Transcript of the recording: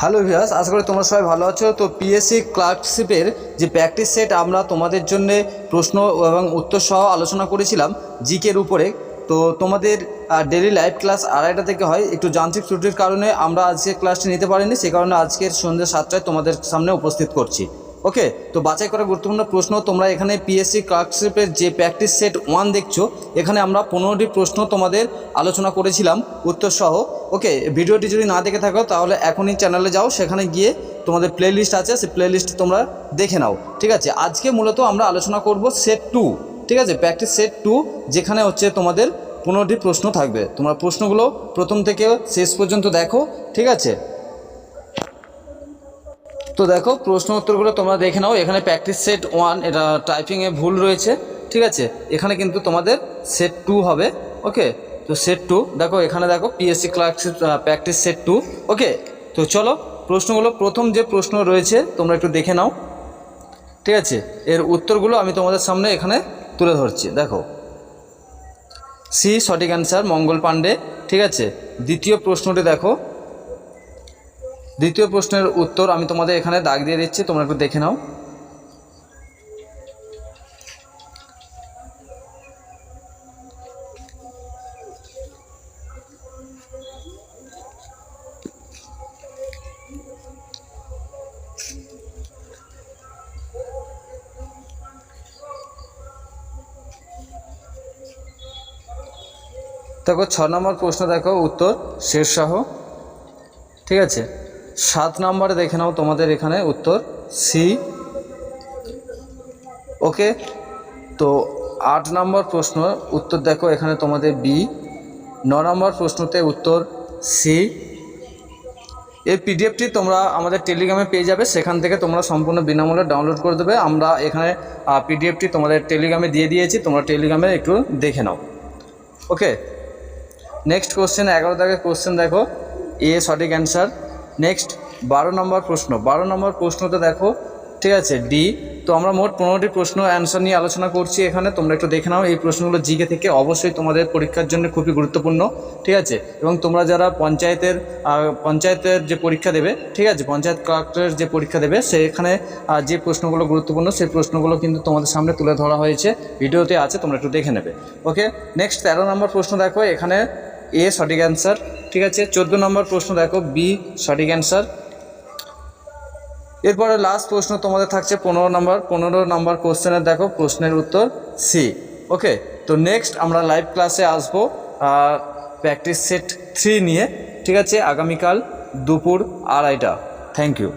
Hello ভিয়াস আশা করি তোমরা সবাই ভালো আছো। তো পিএসসি ক্লার্কশিপের যে প্র্যাকটিস সেট আমরা তোমাদের জন্য প্রশ্ন এবং উত্তর সহ আলোচনা করেছিলাম জিকের উপরে। তো তোমাদের ডেলি লাইভ ক্লাস আড়াইটা থেকে হয়। একটু যান্ত্রিক ত্রুটির কারণে আমরা আজকে ক্লাসটি নিতে পারিনি। সে কারণে আজকের সন্ধ্যে সাতটায় তোমাদের সামনে উপস্থিত করছি। ওকে তো বাছাই করা গুরুত্বপূর্ণ প্রশ্ন, তোমরা এখানে পিএসসি ক্লার্কশিপের যে প্র্যাকটিস সেট ওয়ান দেখছ, এখানে আমরা পনেরোটি প্রশ্ন তোমাদের আলোচনা করেছিলাম, উত্তর সহ। ওকে ভিডিওটি যদি না দেখে থাকো, তাহলে এখনই চ্যানেলে যাও, সেখানে গিয়ে তোমাদের প্লে লিস্ট আছে, সেই প্লে লিস্ট তোমরা দেখে নাও। ঠিক আছে, আজকে মূলত আমরা আলোচনা করব সেট টু ঠিক আছে প্র্যাকটিস সেট টু যেখানে হচ্ছে তোমাদের পনেরোটি প্রশ্ন থাকবে। তোমরা প্রশ্নগুলো প্রথম থেকে শেষ পর্যন্ত দেখো। ঠিক আছে তো দেখো প্রশ্ন উত্তরগুলো তোমরা দেখে নাও। এখানে প্র্যাকটিস সেট ওয়ান এটা টাইপিংয়ে ভুল রয়েছে, ঠিক আছে? এখানে কিন্তু তোমাদের সেট টু হবে ওকে তো সেট টু দেখো এখানে দেখো PSC clerkship practice set two okay তো চলো, প্রশ্নগুলো, প্রথম যে প্রশ্ন রয়েছে, তোমরা একটু দেখে নাও, ঠিক আছে? এর উত্তরগুলো আমি তোমাদের সামনে এখানে তুলে ধরছি, দেখো। সি, সঠিক অ্যান্সার মঙ্গল পাণ্ডে, ঠিক আছে? দ্বিতীয় প্রশ্নটি দেখো দ্বিতীয় প্রশ্নের উত্তর আমি তোমাদের এখানে দাগ দিয়ে দিচ্ছি, তোমরা একটু দেখে নাও। দেখো, ছ নম্বর প্রশ্ন দেখো, উত্তর, শেরশাহ। ঠিক আছে? সাত নম্বরে দেখে নাও তোমাদের এখানে উত্তর সি। ওকে? তো আট নম্বর প্রশ্ন, উত্তর দেখো এখানে তোমাদের বি। ন নম্বর প্রশ্নতে উত্তর সি। এই পিডিএফটি তোমরা আমাদের টেলিগ্রামে পেয়ে যাবে, সেখান থেকে তোমরা সম্পূর্ণ বিনামূল্যে ডাউনলোড করে দেবে। আমরা এখানে পিডিএফটি তোমাদের টেলিগ্রামে দিয়ে দিয়েছি, তোমরা টেলিগ্রামে একটু দেখে নাও। ওকে? নেক্সট কোশ্চেন এগারো দাগের কোশ্চেন দেখো। এ সঠিক অ্যান্সার নেক্সট বারো নম্বর প্রশ্ন। বারো নম্বর প্রশ্নতে দেখো, ঠিক আছে ডি তো আমরা মোট পনেরোটি প্রশ্ন অ্যান্সার নিয়ে আলোচনা করছি এখানে। তোমরা একটু দেখে নাও, এই প্রশ্নগুলো জিকে থেকে অবশ্যই তোমাদের পরীক্ষার জন্য খুবই গুরুত্বপূর্ণ, ঠিক আছে? এবং তোমরা যারা পঞ্চায়েতের পঞ্চায়েতের যে পরীক্ষা দেবে, ঠিক আছে, পঞ্চায়েত কালেক্টরের যে পরীক্ষা দেবে, সেখানে যে প্রশ্নগুলো গুরুত্বপূর্ণ, সেই প্রশ্নগুলো কিন্তু তোমাদের সামনে তুলে ধরা হয়েছে। ভিডিওতে আছে, তোমরা একটু দেখে নেবে। ওকে নেক্সট তেরো নম্বর প্রশ্ন দেখো, এখানে এ সঠিক অ্যান্সার ঠিক আছে, চোদ্দ নম্বর প্রশ্ন দেখো বি সঠিক অ্যান্সার এরপরে লাস্ট প্রশ্ন তোমাদের থাকছে পনেরো নম্বর পনেরো নম্বর কোশ্চেনের দেখো, প্রশ্নের উত্তর সি ওকে তো নেক্সট আমরা লাইভ ক্লাসে আসব প্র্যাকটিস সেট থ্রি নিয়ে, ঠিক আছে, আগামীকাল দুপুর আড়াইটা। Thank you